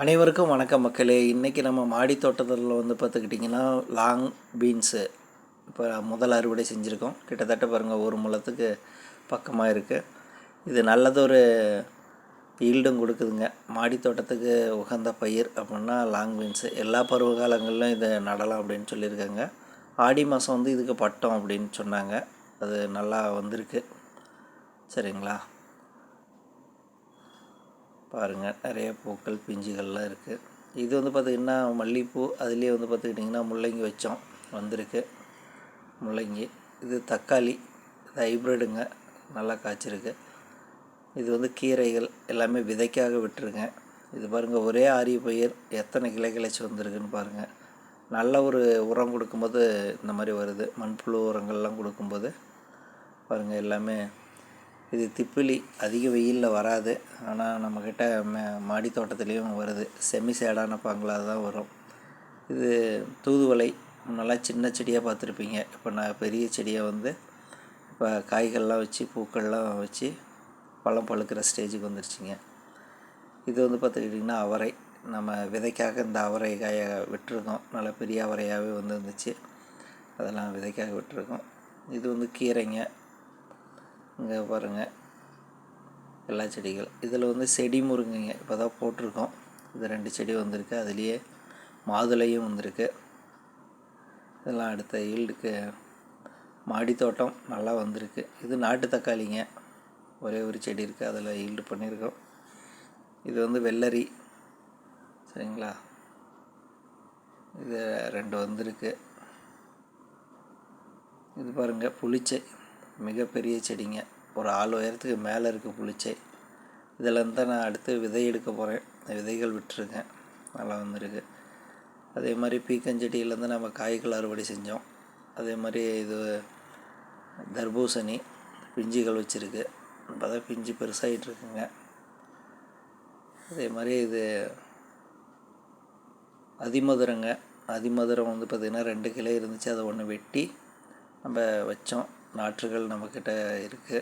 அனைவருக்கும் வணக்கம் மக்களே. இன்றைக்கி நம்ம மாடி தோட்டத்தில் வந்து பார்த்துக்கிட்டிங்கன்னா லாங் பீன்ஸு. இப்போ முதல் அறுவடை செஞ்சுருக்கோம். கிட்டத்தட்ட பாருங்கள் ஒரு முளத்துக்கு பக்கமாக இருக்குது இது நல்லதொரு ஈல்டும் கொடுக்குதுங்க. மாடி தோட்டத்துக்கு உகந்த பயிர் அப்படின்னா லாங் பீன்ஸு. எல்லா பருவ காலங்களிலும் இதை நடலாம் அப்படின்னு சொல்லியிருக்காங்க. ஆடி மாதம் வந்து இதுக்கு பட்டம் அப்படின்னு சொன்னாங்க. அது நல்லா வந்திருக்கு. சரிங்களா? பாருங்கள் நிறைய பூக்கள் பிஞ்சுகள்லாம் இருக்குது இது வந்து பார்த்திங்கன்னா மல்லிகைப்பூ அதுலேயே வந்து பார்த்துக்கிட்டிங்கன்னா முள்ளங்கி வச்சோம். வந்திருக்கு. முள்ளங்கி. இது தக்காளி. இது ஹைப்ரிடுங்க நல்லா காய்ச்சிருக்கு. இது வந்து கீரைகள். எல்லாமே விதைக்காக விட்டுருங்க. இது பாருங்கள் ஒரே ஆரிய பயிர். எத்தனை கிளை கிளைச்சி வந்திருக்குன்னு பாருங்கள் நல்ல ஒரு உரம் கொடுக்கும்போது இந்த மாதிரி வருது. மண்புழு உரங்கள்லாம் கொடுக்கும்போது பாருங்கள் எல்லாமே இது திப்பிலி அதிக வெயிலில் வராது. ஆனால் நம்மக்கிட்ட மே மாடி தோட்டத்துலேயும் வருது. செமி சேடான பாங்களாக தான் வரும். இது தூதுவளை முன்னெல்லாம் சின்ன செடியாக பார்த்துருப்பீங்க. இப்போ நான் பெரிய செடியை வந்து இப்போ காய்கள்லாம் வச்சு பூக்கள்லாம் வச்சு பழம் பழுக்கிற ஸ்டேஜுக்கு வந்துருச்சுங்க. இது வந்து பார்த்துக்கிட்டிங்கன்னா அவரை. நம்ம விதைக்காக இந்த அவரை காயை விட்டுருக்கோம் நல்லா பெரிய அவரையாகவே வந்துருந்துச்சு. அதெல்லாம் விதைக்காக விட்டுருக்கோம். இது வந்து கீரைங்க. இங்கே பாருங்கள் எல்லா செடிகள். இதில் வந்து செடி முருங்கைங்க. இப்போ தான் போட்டிருக்கோம். இது ரெண்டு செடி வந்திருக்கு. அதுலேயே மாதுளையும் வந்திருக்கு. இதெல்லாம் அடுத்த ஈல்டுக்கு மாடி தோட்டம் நல்லா வந்திருக்கு. இது நாட்டு தக்காளிங்க. ஒரே ஒரு செடி இருக்குது அதில் ஈல்டு பண்ணியிருக்கோம் இது வந்து வெள்ளரி. சரிங்களா? இது ரெண்டு வந்திருக்கு. இது பாருங்கள் புளிச்சை. மிகப்பெரிய செடிங்க. ஒரு ஆள் உயரத்துக்கு மேலே இருக்குது புளிச்சை. இதில் தான் நான் அடுத்து விதை எடுக்க போகிறேன் விதைகள் விட்டுருக்கேன். நல்லா வந்துருக்கு. அதே மாதிரி பீக்கஞ்செடியிலேருந்து நம்ம காய்கள் அறுவடை செஞ்சோம். அதே மாதிரி இது தர்பூசணி பிஞ்சுகள் வச்சுருக்கு. இப்போ தான் பிஞ்சு பெருசாகிட்டுருக்குங்க அதே மாதிரி இது அதிமதுரங்க. அதிமதுரம் வந்து பார்த்திங்கன்னா ரெண்டு கிளை இருந்துச்சு. அதை ஒன்று வெட்டி நம்ம வச்சோம். நாற்றுகள் நம்மக்கிட்ட இருக்குது